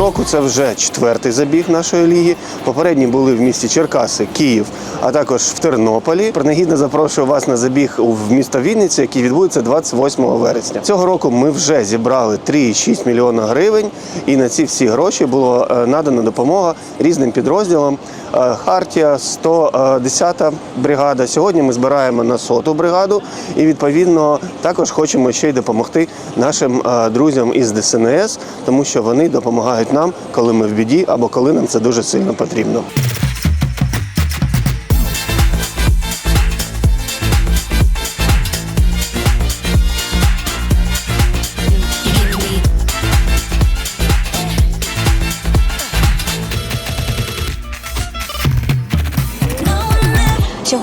року це вже четвертий забіг нашої ліги. Попередні були в місті Черкаси, Київ, а також в Тернополі. Принагідно запрошую вас на забіг в місто Вінниця, який відбудеться 28 вересня. Цього року ми вже зібрали 3,6 мільйона гривень, і на ці всі гроші було е, надана допомога різним підрозділам. Е, Хартія, 110 бригада. Сьогодні ми збираємо на соту бригаду, і відповідно також хочемо ще й допомогти нашим е, друзям із ДСНС, тому що вони допомагають нам, коли ми в біді або коли нам це дуже сильно потрібно.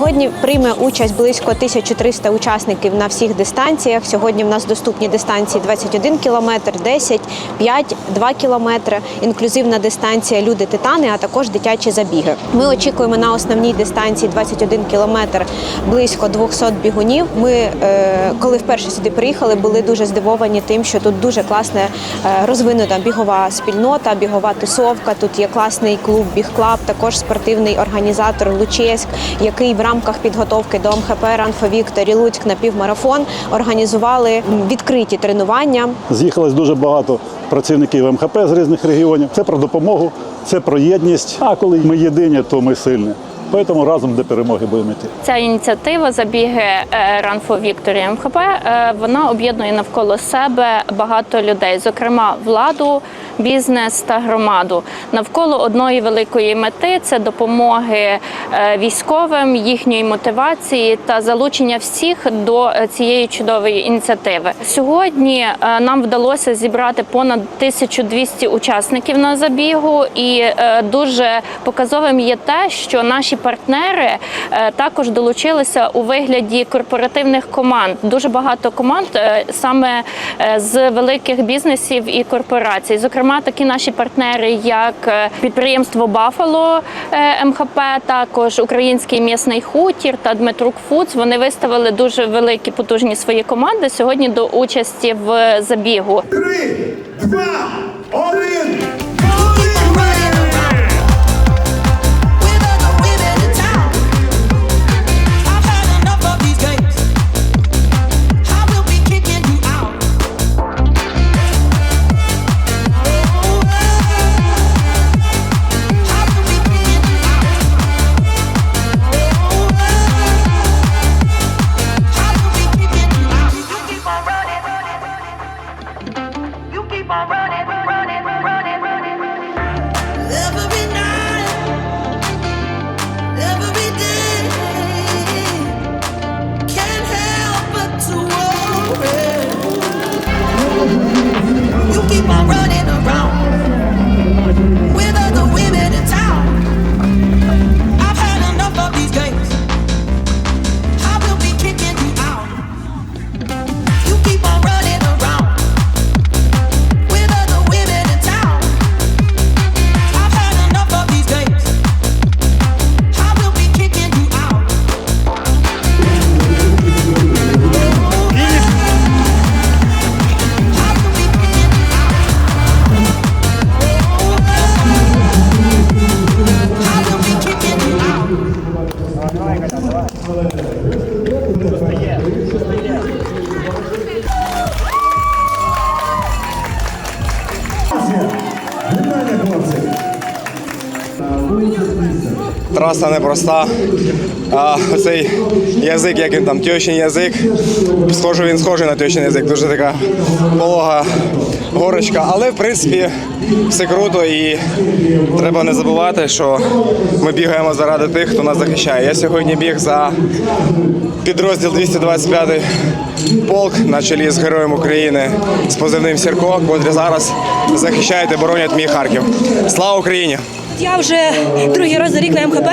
Сьогодні прийме участь близько 1300 учасників на всіх дистанціях. Сьогодні в нас доступні дистанції 21 кілометр, 10, 5, 2 кілометри, інклюзивна дистанція люди титани, а також дитячі забіги. Ми очікуємо на основній дистанції 21 кілометр близько 200 бігунів. Ми, е, коли вперше сюди приїхали, були дуже здивовані тим, що тут дуже класна е, розвинута бігова спільнота, бігова тусовка. Тут є класний клуб Біг-клаб, також спортивний організатор Лучеськ, який в рамках підготовки до МХП «Ранфовік» та Рілуцьк Луцьк на півмарафон організували відкриті тренування. З'їхалось дуже багато працівників МХП з різних регіонів. Це про допомогу, це про єдність. А коли ми єдині, то ми сильні. Тому разом до перемоги будемо йти. Ця ініціатива забіги Run for Victory МХП е, вона об'єднує навколо себе багато людей, зокрема владу, бізнес та громаду. Навколо одної великої мети це допомоги е, військовим, їхньої мотивації та залучення всіх до е, цієї чудової ініціативи. Сьогодні нам вдалося зібрати понад 1200 учасників на забігу, і дуже показовим є те, що наші партнери е, також долучилися у вигляді корпоративних команд. Дуже багато команд е, саме е, з великих бізнесів і корпорацій. Зокрема, такі наші партнери, як підприємство Бафало МХП, також український м'ясний хутір та Дмитрук Фудс. Вони виставили дуже великі потужні свої команди сьогодні до участі в забігу. Три, два, Траса непроста. А оцей язик, як він там, тьощин язик. Схоже, він схожий на тьощин язик. Дуже така полога горочка. Але в принципі все круто і треба не забувати, що ми бігаємо заради тих, хто нас захищає. Я сьогодні біг за підрозділ 225 полк на чолі з героєм України з позивним Сірко, котрі зараз захищають і боронять мій Харків. Слава Україні! Я вже другий раз за рік на МХП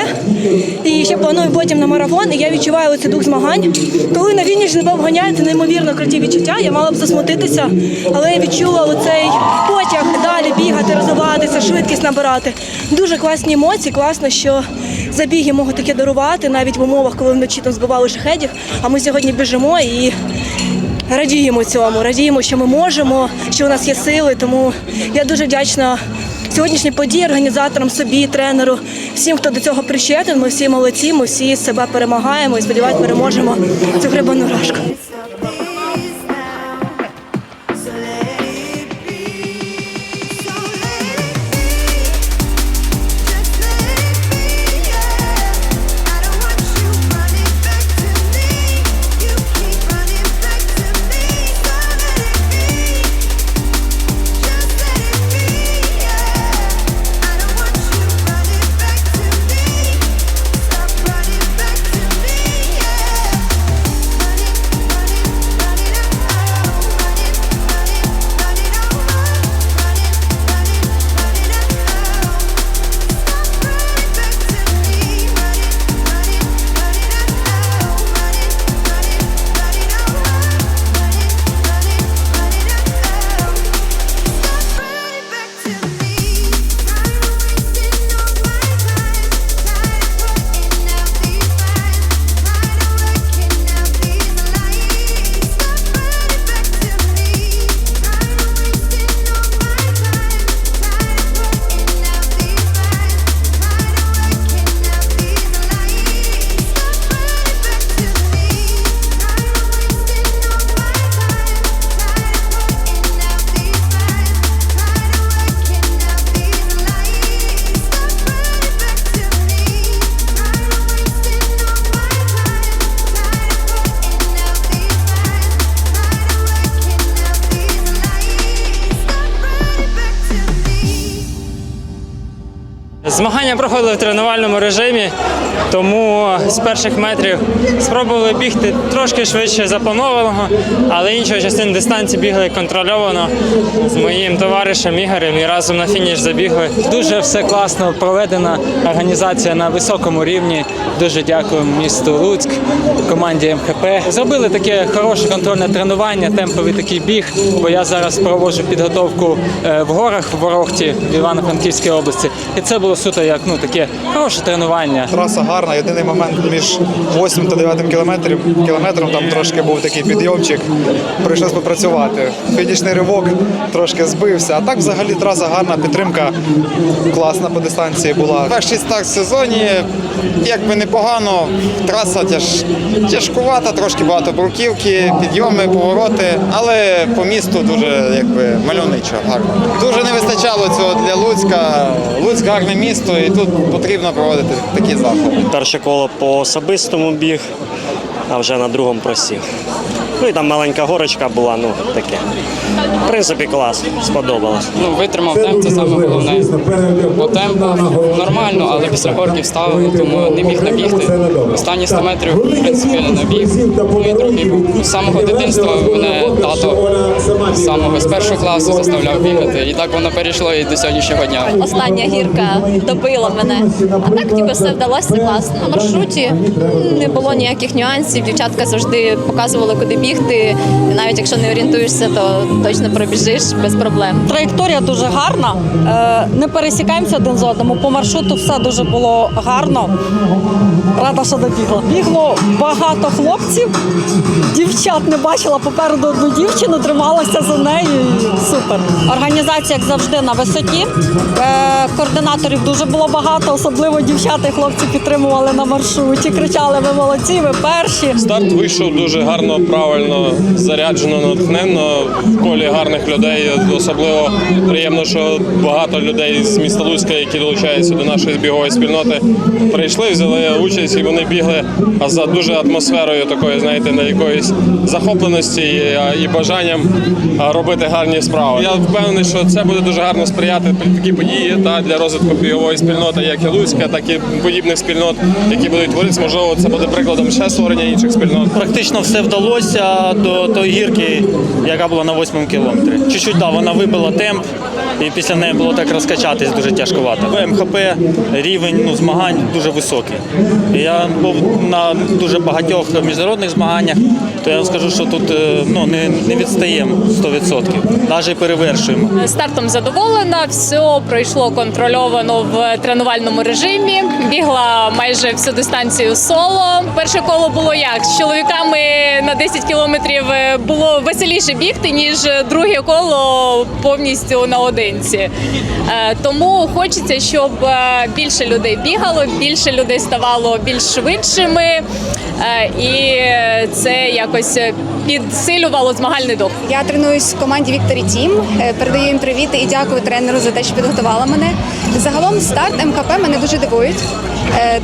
і ще планую потім на марафон. І я відчуваю оцей дух змагань. Коли на війні тебе обганяють, це неймовірно круті відчуття. Я мала б засмутитися, але я відчула оцей потяг далі бігати, розвиватися, швидкість набирати. Дуже класні емоції. Класно, що забіги можуть таке дарувати навіть в умовах, коли вночі там збивали шахедів. А ми сьогодні біжимо і радіємо цьому. Радіємо, що ми можемо, що у нас є сили. Тому я дуже вдячна сьогоднішній події, організаторам, собі, тренеру, всім, хто до цього причетен. Ми всі молодці, ми всі себе перемагаємо і сподіваюсь, переможемо цю грибану рашку. Змагання проходили в тренувальному режимі, тому з перших метрів спробували бігти трошки швидше запланованого, але іншої частини дистанції бігли контрольовано з моїм товаришем Ігорем і разом на фініш забігли. Дуже все класно проведена організація на високому рівні. Дуже дякую місту Луцьк, команді МХП. Зробили таке хороше контрольне тренування, темповий такий біг. Бо я зараз проводжу підготовку е, в горах в Ворохті в Івано-Франківській області. І це було суто як ну таке хороше тренування. Траса гарна. Єдиний момент між 8 та 9 кілометрів, кілометром там трошки був такий підйомчик. Прийшлось попрацювати. Фінішний ривок трошки збився. А так взагалі траса гарна, підтримка класна по дистанції була. Перший старт в сезоні якби непогано. Траса тяж, тяжкувата, трошки багато бруківки, підйоми, повороти, але по місту дуже якби мальовничо, гарно. Дуже не вистачало цього для Луцька. Гарне місто, і тут потрібно проводити такі заходи. Перше коло по особистому біг, а вже на другому просів. Ну і там маленька горочка була, ну таке. В принципі, клас, сподобалось. Ну, витримав темп, це саме головне. По темпу нормально, але після горки вставили, тому не міг набігти. Останні 100 метрів, в принципі, не набіг. Ну і трохи був. З самого дитинства мене тато з самого з першого класу заставляв бігати. І так воно перейшло і до сьогоднішнього дня. Остання гірка добила мене. А так ніби все вдалося класно. На маршруті не було ніяких нюансів. Дівчатка завжди показували, куди бігти. І навіть якщо не орієнтуєшся, то точно пробіжиш без проблем. Траєкторія дуже гарна. Е, Не пересікаємося один з одним. По маршруту все дуже було гарно. Рада, що добігла. Бігло багато хлопців. Дівчат не бачила попереду одну дівчину, трималася за нею. і Супер. Організація, як завжди, на висоті. Е, Координаторів дуже було багато, особливо дівчата і хлопці підтримували на маршруті. Кричали: ви молодці, ви перші. Старт вийшов дуже гарно, правильно, заряджено, натхненно. В колі гарних людей. Особливо приємно, що багато людей з міста Луцька, які долучаються до нашої бігової спільноти, прийшли, взяли участь і вони бігли за дуже атмосферою такої, знаєте, на якоїсь захопленості і, бажанням робити гарні справи. Я впевнений, що це буде дуже гарно сприяти такі події та для розвитку бігової спільноти, як і Луцька, так і подібних спільнот, які будуть творитися. Можливо, це буде прикладом ще створення інших спільнот. Практично все вдалося до тої гірки, яка була на восьмому кілометрі. Чуть-чуть да, вона вибила темп, і після неї було так розкачатись дуже тяжкувато. МХП рівень ну, змагань дуже високий. Я був на дуже багатьох міжнародних змаганнях, то я вам скажу, що тут е, ну, не, не відстаємо 100%, навіть перевершуємо. Стартом задоволена, все пройшло контрольовано в тренувальному режимі. Бігла майже всю дистанцію соло. Перше коло було як з чоловіками на 10 кілометрів е, було веселіше бігти, ніж друге коло повністю наодинці. Е, Тому хочеться, щоб е, більше людей бігало, більше людей ставало більш швидшими, е, і це якось підсилювало змагальний дух. Я тренуюсь в команді Вікторі Тім. Передаю їм привіти і дякую тренеру за те, що підготувала мене. Загалом старт МКП мене дуже дивують,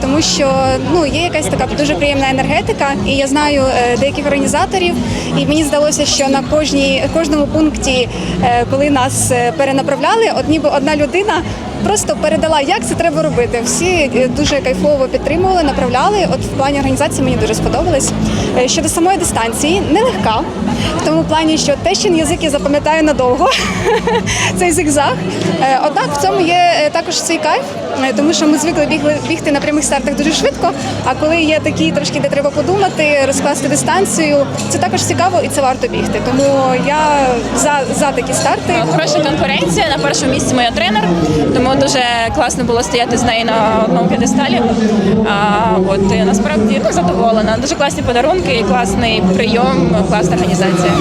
тому що ну є якась така дуже приємна енергетика, і я знаю деяких організаторів. І мені здалося, що на кожній кожному пункті, коли нас е, перенаправляли, от ніби одна людина. Просто передала, як це треба робити. Всі е, дуже кайфово підтримували, направляли. От в плані організації мені дуже сподобалось. Е, Щодо самої дистанції, нелегка. В тому плані, що тещин язик я запам'ятаю надовго. Цей зигзаг. Е, Однак в цьому є також свій кайф, тому що ми звикли бігли бігти на прямих стартах дуже швидко. А коли є такі трошки, де треба подумати, розкласти дистанцію, це також цікаво і це варто бігти. Тому я за, за такі старти. Хороша конкуренція. На першому місці моя тренер, тому дуже класно було стояти з нею на одному п'єдесталі. От насправді задоволена. Дуже класні подарунки, класний прийом, класна організація.